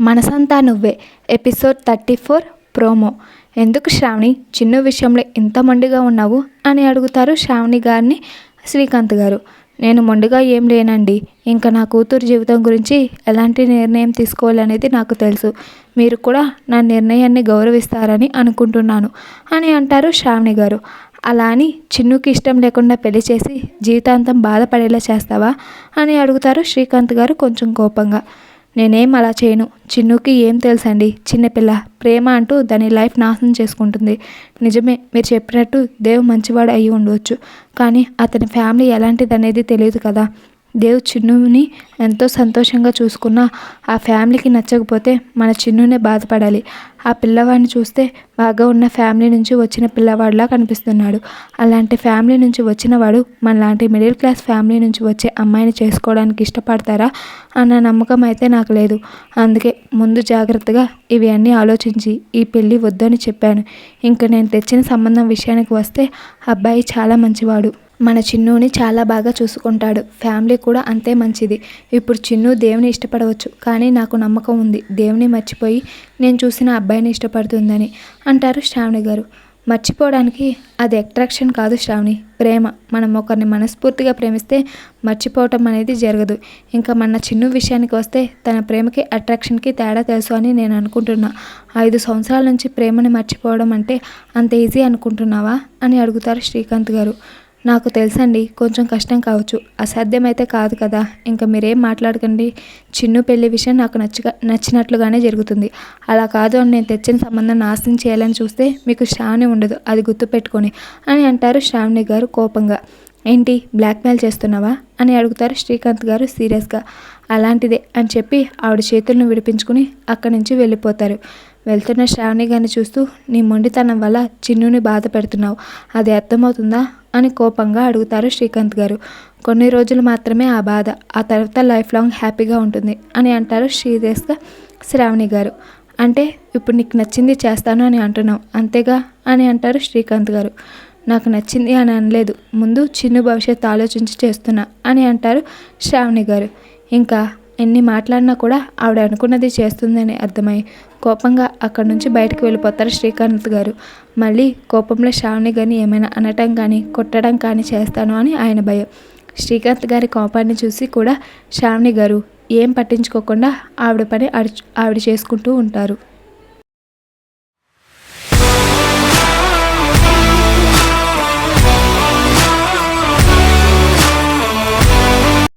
Manasantha Nuvve. Episode thirty four promo. ఎందుకు శ్రావణి? చిన్న విషయంలో ఇంత మొండిగా ఉన్నావు? అని అడుగుతారు శ్రావణి గారిని శ్రీకాంత్ గారు. నేను మొండిగా ఏం లేనండి. ఇంకా నా కూతురు జీవితం గురించి ఎలాంటి నిర్ణయం తీసుకోవాలనేది నాకు తెలుసు. మీరు కూడా నా నిర్ణయాన్ని గౌరవిస్తారని అనుకుంటున్నాను అని అంటారు శ్రావణి గారు. అలా అని చిన్నుకి ఇష్టం లేకుండా పెళ్ళి చేసి జీవితాంతం బాధపడేలా చేస్తావా? అని అడుగుతారు శ్రీకాంత్ గారు కొంచెం కోపంగా. నేనేం అలా చేయను. చిన్నుకి ఏం తెలుసండి? చిన్నపిల్ల ప్రేమ అంటూ దాని లైఫ్ నాశనం చేసుకుంటుంది. నిజమే మీరు చెప్పినట్టు దేవ్ మంచివాడు అయి ఉండవచ్చు కానీ అతని ఫ్యామిలీ ఎలాంటిది అనేది తెలియదు కదా. దేవ్ చిన్నుని ఎంతో సంతోషంగా చూసుకున్నా ఆ ఫ్యామిలీకి నచ్చకపోతే మన చిన్నునే బాధపడాలి. ఆ పిల్లవాడిని చూస్తే బాగా ఉన్న ఫ్యామిలీ నుంచి వచ్చిన పిల్లవాడిలా కనిపిస్తున్నాడు. అలాంటి ఫ్యామిలీ నుంచి వచ్చినవాడు మనలాంటి మిడిల్ క్లాస్ ఫ్యామిలీ నుంచి వచ్చే అమ్మాయిని చేసుకోవడానికి ఇష్టపడతారా అన్న నమ్మకం అయితే నాకు లేదు. అందుకే ముందు జాగ్రత్తగా ఇవి అన్నీ ఆలోచించి ఈ పెళ్ళి వద్దని చెప్పాను. ఇంకా నేను తెచ్చిన సంబంధం విషయానికి వస్తే అబ్బాయి చాలా మంచివాడు. మన చిన్నుని చాలా బాగా చూసుకుంటాడు. ఫ్యామిలీ కూడా అంతే మంచిది. ఇప్పుడు చిన్ను దేవుని ఇష్టపడవచ్చు. కానీ నాకు నమ్మకం ఉంది. దేవుని మర్చిపోయి నేను చూసిన అబ్బాయిని ఇష్టపడుతుందని అంటారు శ్రావణి గారు. మర్చిపోవడానికి అది అట్రాక్షన్ కాదు శ్రావణి. ప్రేమ. మనం ఒకరిని మనస్ఫూర్తిగా ప్రేమిస్తే మర్చిపోవటం అనేది జరగదు. ఇంకా మన చిన్ను విషయానికి వస్తే తన ప్రేమకి అట్రాక్షన్కి తేడా తెలుసు అని నేను అనుకుంటున్నా. ఐదు సంవత్సరాల నుంచి ప్రేమని మర్చిపోవడం అంటే అంత ఈజీ అనుకుంటున్నావా? అని అడుగుతారు శ్రీకాంత్ గారు. నాకు తెలుసండి కొంచెం కష్టం కావచ్చు. అసాధ్యమైతే కాదు కదా. ఇంకా మీరేం మాట్లాడకండి. చిన్ను పెళ్ళి విషయం నాకు నచ్చగా నచ్చినట్లుగానే జరుగుతుంది. అలా కాదు అని నేను తెచ్చిన సంబంధం నాశనం చేయాలని చూస్తే మీకు శ్రావణి ఉండదు. అది గుర్తుపెట్టుకొని అని అంటారు శ్రావణి గారు కోపంగా. ఏంటి బ్లాక్మెయిల్ చేస్తున్నావా? అని అడుగుతారు శ్రీకాంత్ గారు సీరియస్గా. అలాంటిదే అని చెప్పి ఆవిడ చేతులను విడిపించుకుని అక్కడి నుంచి వెళ్ళిపోతారు. వెళ్తున్న శ్రావణి గారిని చూస్తూ నీ మొండితనం వల్ల చిన్నుని బాధ పెడుతున్నావు. అది అర్థమవుతుందా? అని కోపంగా అడుగుతారు శ్రీకాంత్ గారు. కొన్ని రోజులు మాత్రమే ఆ బాధ ఆ తర్వాత లైఫ్ లాంగ్ హ్యాపీగా ఉంటుంది అని అంటారు శ్రీదేశ్గా శ్రావణి గారు. అంటే ఇప్పుడు నీకు నచ్చింది చేస్తాను అని అంటున్నావు అంతేగా? అని అంటారు శ్రీకాంత్ గారు. నాకు నచ్చింది అని అనలేదు ముందు చిన్న భవిష్యత్తు ఆలోచించి చేస్తున్నా అని అంటారు శ్రావణి గారు. ఇంకా ఎన్ని మాట్లాడినా కూడా ఆవిడ అనుకున్నది చేస్తుందని అర్థమై కోపంగా అక్కడి నుంచి బయటకు వెళ్ళిపోతారు శ్రీకాంత్ గారు. మళ్ళీ కోపంలో శ్రావణి గారిని ఏమైనా అనటం కానీ కొట్టడం కానీ చేస్తాను అని ఆయన భయం. శ్రీకాంత్ గారి కోపాన్ని చూసి కూడా శ్రావణి గారు ఏం పట్టించుకోకుండా ఆవిడ పని ఆవిడ చేసుకుంటూ ఉంటారు.